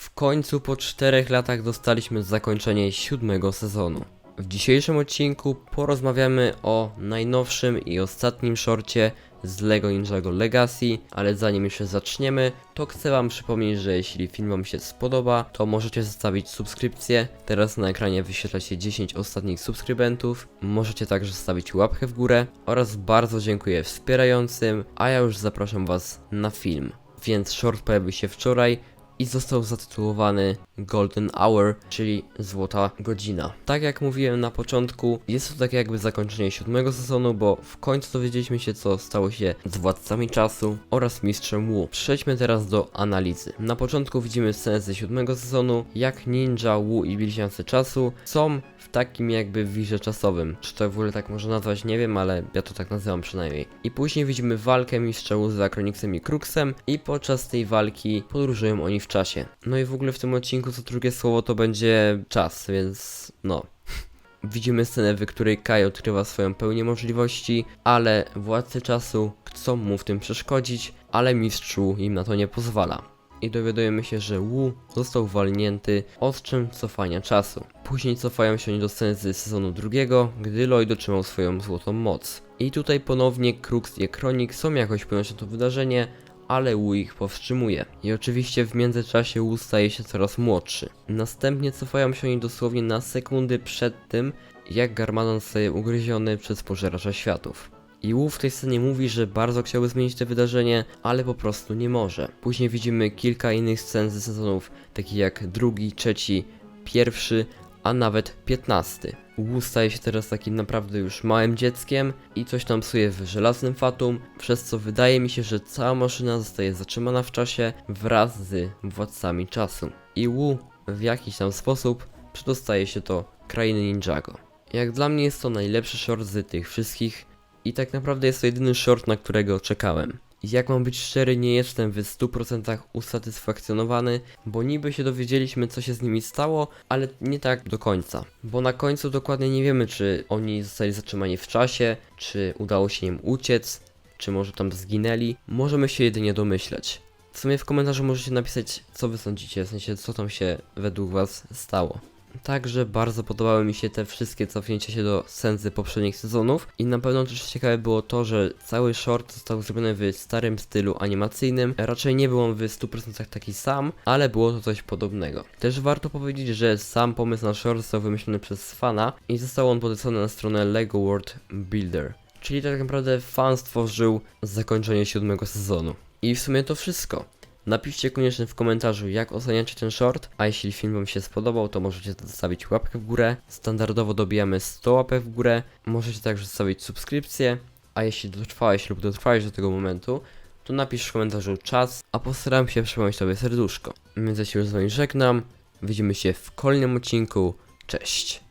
W końcu po czterech latach dostaliśmy zakończenie siódmego sezonu. W dzisiejszym odcinku porozmawiamy o najnowszym i ostatnim shorcie z LEGO Ninjago Legacy, ale zanim jeszcze zaczniemy, to chcę wam przypomnieć, że jeśli film wam się spodoba, to możecie zostawić subskrypcję. Teraz na ekranie wyświetla się 10 ostatnich subskrybentów. Możecie także zostawić łapkę w górę oraz bardzo dziękuję wspierającym, a ja już zapraszam was na film. Więc short pojawił się wczoraj, i został zatytułowany Golden Hour, czyli Złota Godzina. Tak jak mówiłem na początku, jest to takie jakby zakończenie siódmego sezonu, bo w końcu dowiedzieliśmy się co stało się z Władcami Czasu oraz Mistrzem Wu. Przejdźmy teraz do analizy. Na początku widzimy scenę ze siódmego sezonu, jak Ninja, Wu i Bliźniacy Czasu są w takim jakby wirze czasowym. Czy to w ogóle tak można nazwać, nie wiem, ale ja to tak nazywam przynajmniej. I później widzimy walkę Mistrza Wu z Akroniksem i Kruksem i podczas tej walki podróżują oni w czasie. No i w ogóle w tym odcinku co drugie słowo to będzie czas, więc no. Widzimy scenę, w której Kai odkrywa swoją pełnię możliwości, ale władcy czasu chcą mu w tym przeszkodzić, ale mistrzu im na to nie pozwala. I dowiadujemy się, że Wu został walnięty ostrzem cofania czasu. Później cofają się oni do sceny z sezonu drugiego, gdy Lloyd otrzymał swoją złotą moc. I tutaj ponownie Krux i Ekronik są jakoś na to wydarzenie, ale Wu ich powstrzymuje. I oczywiście w międzyczasie Wu staje się coraz młodszy. Następnie cofają się oni dosłownie na sekundy przed tym, jak Garmadon zostaje ugryziony przez pożeracza światów. I Wu w tej scenie mówi, że bardzo chciałby zmienić to wydarzenie, ale po prostu nie może. Później widzimy kilka innych scen ze sezonów, takich jak drugi, trzeci, pierwszy, a nawet piętnasty. Wu staje się teraz takim naprawdę już małym dzieckiem i coś tam psuje w żelaznym fatum, przez co wydaje mi się, że cała maszyna zostaje zatrzymana w czasie wraz z władcami czasu. I Wu w jakiś tam sposób przedostaje się do krainy Ninjago. Jak dla mnie jest to najlepszy short z tych wszystkich i tak naprawdę jest to jedyny short, na którego czekałem. Jak mam być szczery, nie jestem w 100% usatysfakcjonowany, bo niby się dowiedzieliśmy co się z nimi stało, ale nie tak do końca. Bo na końcu dokładnie nie wiemy czy oni zostali zatrzymani w czasie, czy udało się im uciec, czy może tam zginęli. Możemy się jedynie domyśleć. W sumie w komentarzu możecie napisać co wy sądzicie, w sensie co tam się według was stało. Także bardzo podobały mi się te wszystkie cofnięcia się do sensy poprzednich sezonów i na pewno też ciekawe było to, że cały short został zrobiony w starym stylu animacyjnym. Raczej nie był on w 100% taki sam, ale było to coś podobnego. Też warto powiedzieć, że sam pomysł na short został wymyślony przez fana i został on podesłany na stronę LEGO World Builder. Czyli tak naprawdę fan stworzył zakończenie siódmego sezonu. I w sumie to wszystko. Napiszcie koniecznie w komentarzu, jak oceniacie ten short, a jeśli film wam się spodobał, to możecie zostawić łapkę w górę. Standardowo dobijamy 100 łapek w górę. Możecie także zostawić subskrypcję, a jeśli dotrwałeś lub dotrwałeś do tego momentu, to napisz w komentarzu czas, a postaram się przypomnieć tobie serduszko. Więc ja się już z wami żegnam. Widzimy się w kolejnym odcinku. Cześć!